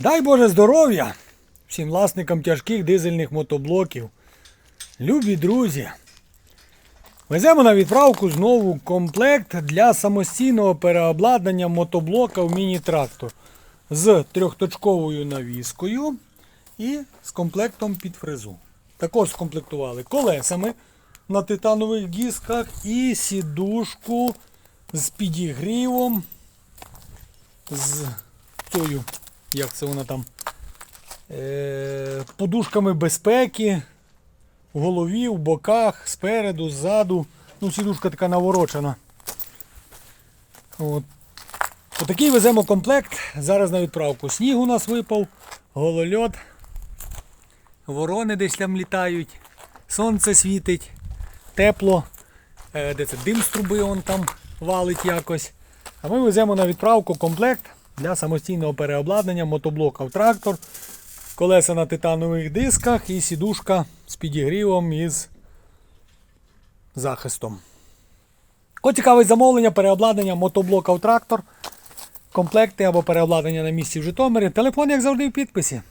Дай Боже здоров'я всім власникам тяжких дизельних мотоблоків. Любі друзі. Веземо на відправку знову комплект для самостійного переобладнання мотоблока в міні-трактор з трьохточковою навіскою і з комплектом під фрезу. Також скомплектували колесами на титанових дисках і сідушку з підігрівом, з тою, як це вона там, е, подушками безпеки в голові, в боках, спереду, ззаду. Ну, сідушка така наворочена. От. Отакий веземо комплект. Зараз на відправку. Сніг у нас випав, голольот. Ворони десь там літають, сонце світить, тепло. Е, де це дим з труби он там валить якось. А ми веземо на відправку комплект для самостійного переобладнання мотоблока в трактор, колеса на титанових дисках і сідушка з підігрівом і з захистом. Ось цікаве замовлення, переобладнання мотоблока в трактор, комплекти або переобладнання на місці в Житомирі. Телефон, як завжди, в підписі.